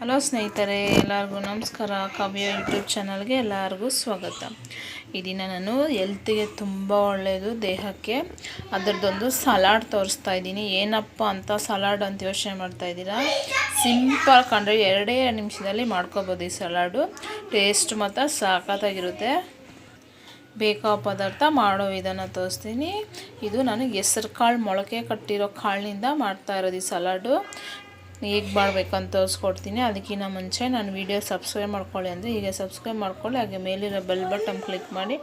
Hello ಸ್ನೇಹಿತರೆ, ಎಲ್ಲರಿಗೂ ನಮಸ್ಕಾರ. ಕಾವ್ಯ ಯೂಟ್ಯೂಬ್ ಚಾನಲ್ಗೆ ಎಲ್ಲರಿಗೂ ಸ್ವಾಗತ. ಈ ದಿನ ನಾನು ಹೆಲ್ತಿಗೆ ತುಂಬ ಒಳ್ಳೆಯದು ದೇಹಕ್ಕೆ. ಅದರದ್ದೊಂದು ಸಲಾಡ್ ತೋರಿಸ್ತಾ ಇದ್ದೀನಿ. ಏನಪ್ಪ ಅಂತ ಸಲಾಡ್ ಅಂತ ಯೋಚನೆ ಮಾಡ್ತಾ ಇದ್ದೀರಾ? ಸಿಂಪಲ್ ಕಂಡ್ರೆ ಎರಡೇ ನಿಮಿಷದಲ್ಲಿ ಮಾಡ್ಕೋಬೋದು ಈ ಸಲಾಡು. ಟೇಸ್ಟ್ ಮಾತ್ರ ಸಾಕತ್ತಾಗಿರುತ್ತೆ ಬೇಕಾ ಪದಾರ್ಥ ಮಾಡೋ ವಿಧಾನ ತೋರಿಸ್ತೀನಿ. ಇದು ನನಗೆ ಹೆಸ್ರು ಕಾಳು ಮೊಳಕೆ ಕಟ್ಟಿರೋ ಕಾಳಿನಿಂದ ಮಾಡ್ತಾ ಇರೋದು ಈ ಸಲಾಡು. ಹೇಗೆ ಅಂತ ತೋರಿಸ್ಕೊಡ್ತೀನಿ. ಅದಕ್ಕಿಂತ ಮುಂಚೆ ನಾನು ವೀಡಿಯೋ ಸಬ್ಸ್ಕ್ರೈಬ್ ಮಾಡ್ಕೊಳ್ಳಿ ಅಂದರೆ ಈಗ ಸಬ್ಸ್ಕ್ರೈಬ್ ಮಾಡ್ಕೊಳ್ಳಿ. ಹಾಗೆ ಮೇಲಿರೋ ಬೆಲ್ ಬಟನ್ ಕ್ಲಿಕ್ ಮಾಡಿ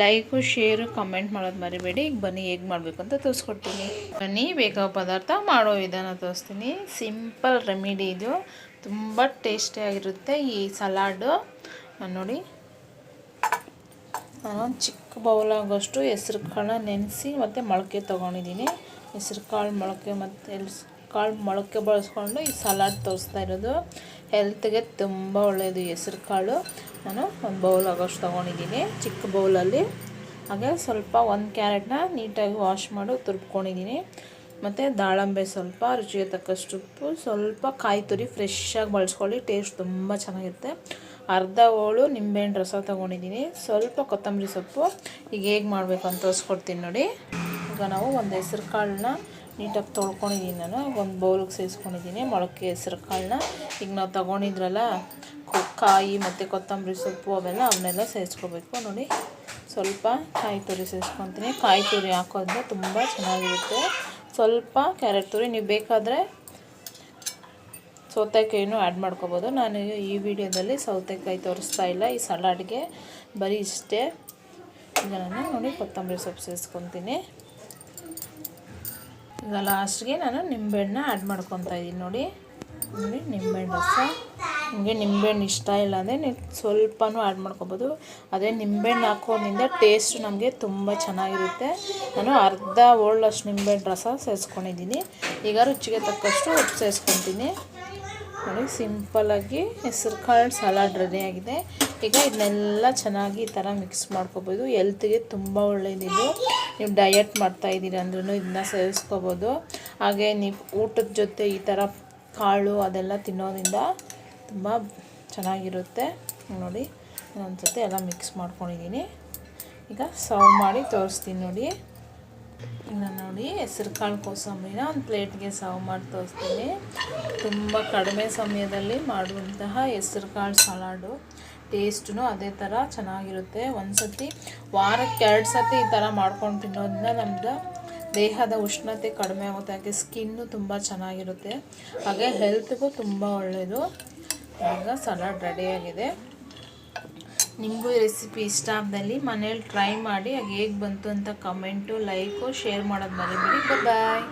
ಲೈಕು ಶೇರು ಕಮೆಂಟ್ ಮಾಡೋದು ಮರಿಬೇಡಿ. ಈಗ ಬನ್ನಿ ಹೇಗೆ ಮಾಡಬೇಕು ಅಂತ ತೋರಿಸ್ಕೊಡ್ತೀನಿ. ಬನ್ನಿ ಬೇಕಾದ ಪದಾರ್ಥ ಮಾಡೋ ವಿಧಾನ ತೋರಿಸ್ತೀನಿ. ಸಿಂಪಲ್ ರೆಮಿಡಿ ಇದು. ತುಂಬ ಟೇಸ್ಟಿಯಾಗಿರುತ್ತೆ ಈ ಸಲಾಡು ನೋಡಿ. ನಾನು ಚಿಕ್ಕ ಬೌಲ್ ಆಗೋಷ್ಟು ಹೆಸ್ರು ಕಾಳನ್ನ ನೆನೆಸಿ ಮತ್ತು ಮೊಳಕೆ ತೊಗೊಂಡಿದ್ದೀನಿ. ಹೆಸ್ರು ಕಾಳು ಮೊಳಕೆ ಮತ್ತು ಎಲ್ಸ್ ಕಾಳು ಮೊಳಕೆ ಬಳಸ್ಕೊಂಡು ಈ ಸಲಾಡ್ ತೋರಿಸ್ತಾ ಇರೋದು. ಹೆಲ್ತ್ಗೆ ತುಂಬ ಒಳ್ಳೆಯದು ಹೆಸ್ರು ಕಾಳು. ನಾನು ಒಂದು ಬೌಲ್ ಆಗೋಷ್ಟು ತೊಗೊಂಡಿದ್ದೀನಿ. ಚಿಕ್ಕ ಬೌಲಲ್ಲಿ ಹಾಗೆ ಸ್ವಲ್ಪ ಒಂದು ಕ್ಯಾರೆಟ್ನ ನೀಟಾಗಿ ವಾಶ್ ಮಾಡಿ ತುರ್ಬ್ಕೊಂಡಿದ್ದೀನಿ ಮತ್ತು ದಾಳಂಬೆ ಸ್ವಲ್ಪ, ರುಚಿಗೆ ತಕ್ಕಷ್ಟು ಉಪ್ಪು, ಸ್ವಲ್ಪ ಕಾಯಿ ತುರಿ ಫ್ರೆಶ್ಶಾಗಿ ಬಳಸ್ಕೊಳ್ಳಿ ಟೇಸ್ಟ್ ತುಂಬ ಚೆನ್ನಾಗಿರುತ್ತೆ. ಅರ್ಧ ಹೋಳು ನಿಂಬೆಹಣ್ಣು ರಸ ತೊಗೊಂಡಿದ್ದೀನಿ. ಸ್ವಲ್ಪ ಕೊತ್ತಂಬರಿ ಸೊಪ್ಪು. ಈಗ ಹೇಗೆ ಮಾಡಬೇಕು ಅಂತ ತೋರಿಸ್ಕೊಡ್ತೀನಿ ನೋಡಿ. ಈಗ ನಾವು ಒಂದು ಹೆಸ್ರು ಕಾಳನ್ನ ನೀಟಾಗಿ ತೊಳ್ಕೊಂಡಿದ್ದೀನಿ ನಾನು. ಒಂದು ಬೌಲ್ಗೆ ಸೇರಿಸ್ಕೊಂಡಿದ್ದೀನಿ. ಮೊಳಕೆ ಹೆಸ್ರು ಕಾಳನ್ನ. ಈಗ ನಾವು ತೊಗೊಂಡಿದ್ರಲ್ಲ ಕಾಯಿ ಮತ್ತು ಕೊತ್ತಂಬರಿ ಸೊಪ್ಪು ಅವೆಲ್ಲ ಅವನ್ನೆಲ್ಲ ಸೇರಿಸ್ಕೋಬೇಕು. ನೋಡಿ, ಸ್ವಲ್ಪ ಕಾಯಿ ತುರಿ ಸೇರಿಸ್ಕೊತೀನಿ. ಕಾಯಿ ತುರಿ ಹಾಕೋದ್ರೆ ತುಂಬ ಚೆನ್ನಾಗಿರುತ್ತೆ. ಸ್ವಲ್ಪ ಕ್ಯಾರೆಟ್ ತುರಿ. ನೀವು ಬೇಕಾದರೆ ಸೌತೆಕಾಯಿನೂ ಆ್ಯಡ್ ಮಾಡ್ಕೋಬೋದು. ನಾನು ಈ ವಿಡಿಯೋದಲ್ಲಿ ಸೌತೆಕಾಯಿ ತೋರಿಸ್ತಾ ಇಲ್ಲ. ಈ ಸಲಾಡ್ಗೆ ಬರೀ ಇಷ್ಟೇ. ಈಗ ನಾನು ನೋಡಿ ಕೊತ್ತಂಬರಿ ಸೊಪ್ಪು ಸೇರಿಸ್ಕೊತೀನಿ. ಈಗ ಲಾಸ್ಟ್ಗೆ ನಾನು ನಿಂಬೆಹಣ್ಣು ಆ್ಯಡ್ ಮಾಡ್ಕೊತಾ ಇದ್ದೀನಿ ನೋಡಿ. ನೋಡಿ, ನಿಂಬೆಹಣ್ಣು ರಸ. ನಿಮಗೆ ನಿಂಬೆಹಣ್ಣು ಇಷ್ಟ ಇಲ್ಲ ಅಂದರೆ ನೀವು ಸ್ವಲ್ಪನೂ ಆ್ಯಡ್ ಮಾಡ್ಕೊಬೋದು. ಅದೇ ನಿಂಬೆಹಣ್ಣು ಹಾಕೋದ್ರಿಂದ ಟೇಸ್ಟ್ ನಮಗೆ ತುಂಬ ಚೆನ್ನಾಗಿರುತ್ತೆ. ನಾನು ಅರ್ಧ ಓಳ್ಳಷ್ಟು ನಿಂಬೆಹಣ್ಣು ರಸ ಸೇರಿಸ್ಕೊಂಡಿದ್ದೀನಿ. ಈಗ ರುಚಿಗೆ ತಕ್ಕಷ್ಟು ಉಪ್ಪು ಸೇರಿಸ್ಕೊತೀನಿ. ನೋಡಿ ಸಿಂಪಲ್ಲಾಗಿ ಹೆಸ್ರು ಕಾಳು ಸಲಾಡ್ ಆಗಿದೆ. ಈಗ ಇದನ್ನೆಲ್ಲ ಚೆನ್ನಾಗಿ ಈ ಥರ ಮಿಕ್ಸ್ ಮಾಡ್ಕೋಬೋದು. ಎಲ್ತ್ಗೆ ತುಂಬ ಒಳ್ಳೆಯದಿದು ನೀವು ಡಯಟ್ ಮಾಡ್ತಾ ಇದ್ದೀರಿ ಅಂದ್ರೂ ಇದನ್ನ ಸೇರಿಸ್ಕೋಬೋದು ಹಾಗೆ ನೀವು ಊಟದ ಜೊತೆ ಈ ಥರ ಕಾಳು ಅದೆಲ್ಲ ತಿನ್ನೋದ್ರಿಂದ ತುಂಬ ಚೆನ್ನಾಗಿರುತ್ತೆ. ನೋಡಿ ಒಂದು ಸತಿ ಎಲ್ಲ ಮಿಕ್ಸ್ ಮಾಡ್ಕೊಂಡಿದ್ದೀನಿ. ಈಗ ಸರ್ವ್ ಮಾಡಿ ತೋರಿಸ್ತೀನಿ ನೋಡಿ. ಈಗ ನೋಡಿ ಹೆಸ್ರು ಕಾಳು ಕೋಸಂಬರಿನ ಒಂದು ಪ್ಲೇಟ್ಗೆ ಸರ್ವ್ ಮಾಡಿ ತೋರಿಸ್ತೀನಿ. ತುಂಬ ಕಡಿಮೆ ಸಮಯದಲ್ಲಿ ಮಾಡುವಂತಹ ಹೆಸ್ರು ಕಾಳು ಸಲಾಡು. ಟೇಸ್ಟೂ ಅದೇ ಥರ ಚೆನ್ನಾಗಿರುತ್ತೆ. ಒಂದು ಸತಿ ವಾರಕ್ಕೆ ಎರಡು ಸತಿ ಈ ಥರ ಮಾಡ್ಕೊಂಡು ತಿನ್ನೋದ್ರಿಂದ ನಮ್ದು ದೇಹದ ಉಷ್ಣತೆ ಕಡಿಮೆ ಆಗುತ್ತೆ. ಹಾಗೆ ಸ್ಕಿನ್ನು ತುಂಬ ಚೆನ್ನಾಗಿರುತ್ತೆ. ಹಾಗೆ ಹೆಲ್ತ್ಗೂ ತುಂಬ ಒಳ್ಳೆಯದು ಈಗ ಸಲಾಡ್ ರೆಡಿಯಾಗಿದೆ ನಿಮಗೂ ಈ ರೆಸಿಪಿ ಇಷ್ಟ ಆದಲ್ಲಿ ಮನೇಲಿ ಟ್ರೈ ಮಾಡಿ, ಅದು ಹೇಗೆ ಬಂತು ಅಂತ ಕಮೆಂಟು ಲೈಕು ಶೇರ್ ಮಾಡೋದು ಮರಿಬೇಡಿ. ಬಾಯ್